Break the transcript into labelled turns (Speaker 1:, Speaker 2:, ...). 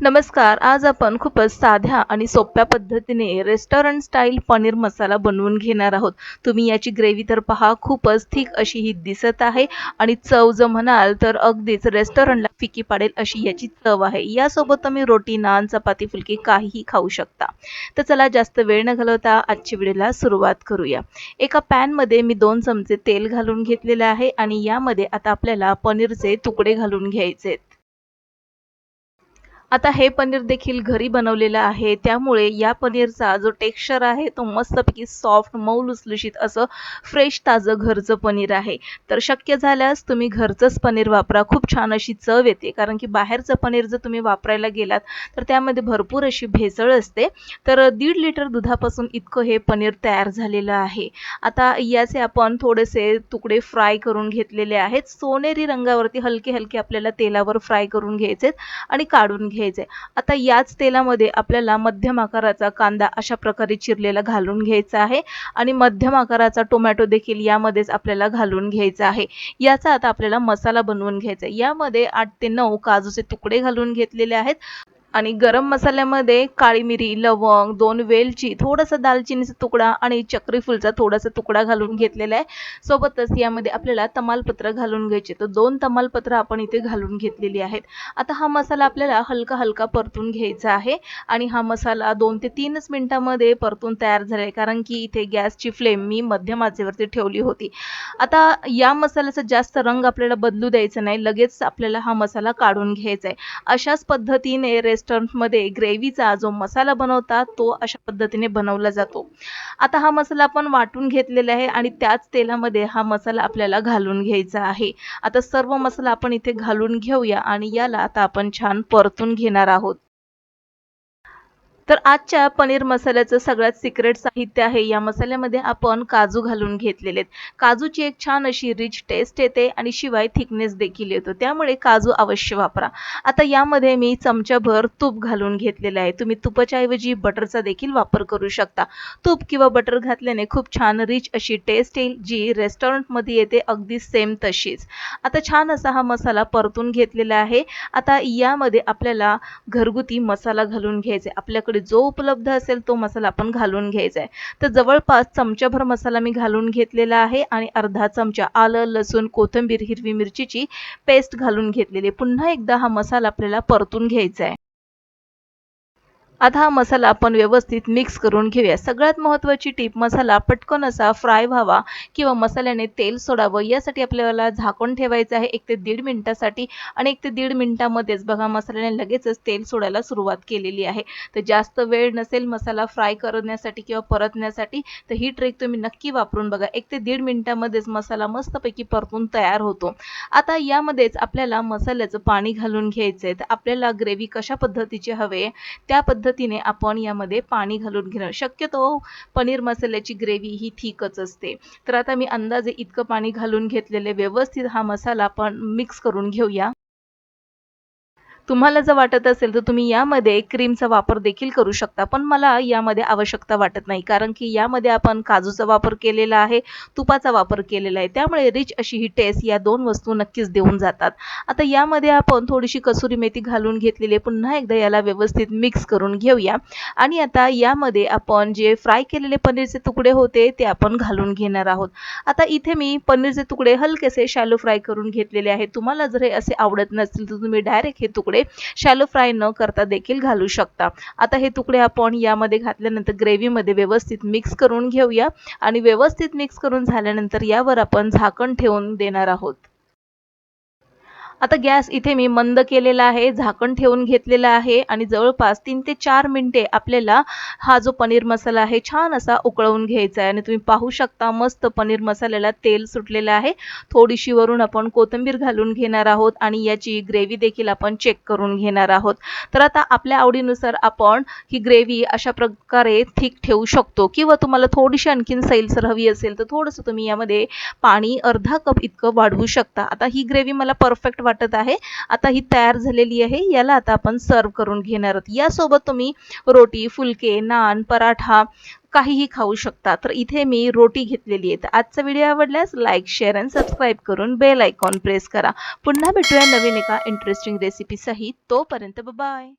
Speaker 1: नमस्कार आज आपण खूपच साध्या आणि सोप्या पद्धतीने रेस्टॉरंट स्टाईल पनीर मसाला बनवून घेणार आहोत. तुम्ही याची ग्रेव्ही तर पहा खूपच थिक अशी ही दिसत आहे. आणि चव जर म्हणाल तर अगदीच रेस्टॉरंटला फिकी पाडेल अशी याची चव आहे. यासोबत तुम्ही रोटी नान चपाती फुलकी काहीही खाऊ शकता. तर चला जास्त वेळ न घालवता आजच्या व्हिडिओला सुरुवात करूया. एका पॅनमध्ये मी दोन चमचे तेल घालून घेतलेले आहे आणि यामध्ये आता आपल्याला पनीरचे तुकडे घालून घ्यायचे आता हे पनीर देखील घरी बनवलेलं आहे. त्यामुळे या पनीरचा जो टेक्स्चर आहे तो मस्तपैकी सॉफ्ट मऊ लुसलुशीत असं फ्रेश ताजं घरचं पनीर आहे. तर शक्य झाल्यास तुम्ही घरचंच पनीर वापरा. खूप छान अशी चव येते. कारण की बाहेरचं पनीर जर तुम्ही वापरायला गेलात तर त्यामध्ये भरपूर अशी भेसळ असते. तर दीड लिटर दुधापासून इतकं हे पनीर तयार झालेलं आहे. आता याचे आपण थोडेसे तुकडे फ्राय करून घेतलेले आहेत. सोनेरी रंगावरती हलके हलके आपल्याला तेलावर फ्राय करून घ्यायचे आणि काढून घ्यायचे. घ्यायचे आता याच तेलामध्ये आपल्याला मध्यम आकाराचा कांदा अशा प्रकारे चिरलेला घालून घ्यायचा आहे आणि मध्यम आकाराचा टोमॅटो देखील यामध्येच आपल्याला घालून घ्यायचा आहे. याचा आता आपल्याला मसाला बनवून घ्यायचा आहे. यामध्ये आठ ते नऊ काजूचे तुकडे घालून घेतलेले आहेत. आणि गरम मसाल्यामध्ये काळी मिरी लवंग दोन वेलची थोडासा दालचिनीचा तुकडा आणि चक्रीफुलचा थोडासा तुकडा घालून घेतलेला आहे. सोबतच यामध्ये आपल्याला तमालपत्र घालून घ्यायचे. तर दोन तमालपत्र आपण इथे घालून घेतलेली आहेत. आता हा मसाला आपल्याला हलका हलका परतून घ्यायचा आहे आणि हा मसाला दोन ते तीनच मिनटामध्ये परतून तयार झाला आहे. कारण की इथे गॅसची फ्लेम मी मध्यम आचेवरती ठेवली होती. आता या मसाल्याचा जास्त रंग आपल्याला बदलू द्यायचा नाही. लगेच आपल्याला हा मसाला काढून घ्यायचा आहे. अशाच पद्धतीने रेस्टॉरंटमध्ये ग्रेव्हीचा जो मसाला बनवतात तो अशा पद्धतीने बनवला जातो. आता हा मसाला आपण वाटून घेतलेला आहे आणि त्याच तेलामध्ये हा मसाला आपल्याला घालून घ्यायचा आहे. आता सर्व मसाला आपण इथे घालून घेऊया आणि याला आता आपण छान परतून घेणार आहोत. तर आजच्या पनीर मसाल्याचं सगळ्यात सिक्रेट साहित्य आहे. या मसाल्यामध्ये आपण काजू घालून घेतलेले आहेत. काजूची एक छान अशी रिच टेस्ट येते आणि शिवाय थिकनेस देखील येतो. त्यामुळे काजू अवश्य वापरा. आता यामध्ये मी चमच्याभर तूप घालून घेतलेलं आहे. तुम्ही तुपाच्या ऐवजी बटरचा देखील वापर करू शकता. तूप किंवा बटर घातल्याने खूप छान रिच अशी टेस्ट येईल जी रेस्टॉरंटमध्ये येते अगदी सेम तशीच. आता छान असा हा मसाला परतून घेतलेला आहे. आता यामध्ये आपल्याला घरगुती मसाला घालून घ्यायचा. आपल्याकडे म्हणजे जो उपलब्ध असेल तो मसाला आपण घालून घ्यायचा आहे. तर जवळपास चमच्याभर मसाला मी घालून घेतलेला आहे आणि अर्धा चमचा आलं लसूण कोथिंबीर हिरवी मिरचीची पेस्ट घालून घेतलेली पुन्हा एकदा हा मसाला आपल्याला परतून घ्यायचा आहे. आता हा मसाला आपण व्यवस्थित मिक्स करून घेऊया. सगळ्यात महत्त्वाची टीप मसाला पटकन असा फ्राय व्हावा किंवा मसाल्याने तेल सोडावं यासाठी आपल्याला झाकून ठेवायचं आहे एक ते दीड मिनटासाठी आणि एक ते दीड मिनटामध्येच बघा मसाल्याने लगेचच तेल सोडायला सुरुवात केलेली आहे. तर जास्त वेळ नसेल मसाला फ्राय करण्यासाठी किंवा परतण्यासाठी तर ही ट्रिक तुम्ही नक्की वापरून बघा. एक ते दीड मिनटामध्येच मसाला मस्तपैकी परतून तयार होतो. आता यामध्येच आपल्याला मसाल्याचं पाणी घालून घ्यायचं आहे तर आपल्याला ग्रेव्ही कशा पद्धतीची हवे त्या पद्धती पद्धतीने आपण यामध्ये पाणी घालून घेणं. शक्यतो पनीर मसाल्याची ग्रेव्ही ही थिकच असते. तर आता मी अंदाजे इतकं पाणी घालून घेतलेले व्यवस्थित हा मसाला आपण मिक्स करून घेऊया. तुम्हाला जर वाटत असेल तर तुम्ही यामध्ये क्रीमचा वापर देखील करू शकता. पण मला यामध्ये आवश्यकता वाटत नाही. कारण की यामध्ये आपण काजूचा वापर केलेला आहे तुपाचा वापर केलेला आहे. त्यामुळे रिच अशी ही टेस्ट या दोन वस्तू नक्कीच देऊन जातात. आता यामध्ये आपण थोडीशी कसुरी मेथी घालून घेतलेली आहे. पुन्हा एकदा याला व्यवस्थित मिक्स करून घेऊया. आणि आता यामध्ये आपण जे फ्राय केलेले पनीरचे तुकडे होते ते आपण घालून घेणार आहोत. आता इथे मी पनीरचे तुकडे हलकेसे शॅलो फ्राय करून घेतलेले आहेत. तुम्हाला जर हे असे आवडत नसतील तर तुम्ही डायरेक्ट हे तुकडे शॅलो फ्राय न करता देखील घालू शकता. आता हे तुकडे आपण यामध्ये घातल्यानंतर ग्रेव्हीमध्ये व्यवस्थित मिक्स करून घेऊया. आणि व्यवस्थित मिक्स करून झाल्यानंतर यावर आपण झाकण ठेवून देणार आहोत. आता गॅस इथे मी मंद केलेला आहे झाकण ठेवून घेतलेला आहे आणि जवळपास तीन ते चार मिनटे आपल्याला हा जो पनीर मसाला आहे छान असा उकळवून घ्यायचा आहे. आणि तुम्ही पाहू शकता मस्त पनीर मसाल्याला तेल सुटलेलं आहे. थोडीशी वरून आपण कोथिंबीर घालून घेणार आहोत आणि याची ग्रेव्ही देखील आपण चेक करून घेणार आहोत. तर आता आपल्या आवडीनुसार आपण ही ग्रेव्ही अशा प्रकारे थिक ठेवू शकतो किंवा तुम्हाला थोडीशी आणखीन सैलसर हवी असेल तर थोडंसं तुम्ही यामध्ये पाणी अर्धा कप इतकं वाढवू शकता. आता ही ग्रेव्ही मला परफेक्ट वाटत आहे. आता ही तयार झालेली आहे. याला आता आपण सर्व करून घेणार आहोत. यासोबत तुम्ही रोटी फुलके नान पराठा काहीही खाऊ शकता. तर इथे मी रोटी घेतलेली आहे. तर आजचा व्हिडिओ आवडल्यास लाईक शेअर अँड सबस्क्राईब करून बेल आयकॉन प्रेस करा. पुन्हा भेटूया नवीन एका इंटरेस्टिंग रेसिपीसहित तोपर्यंत बाय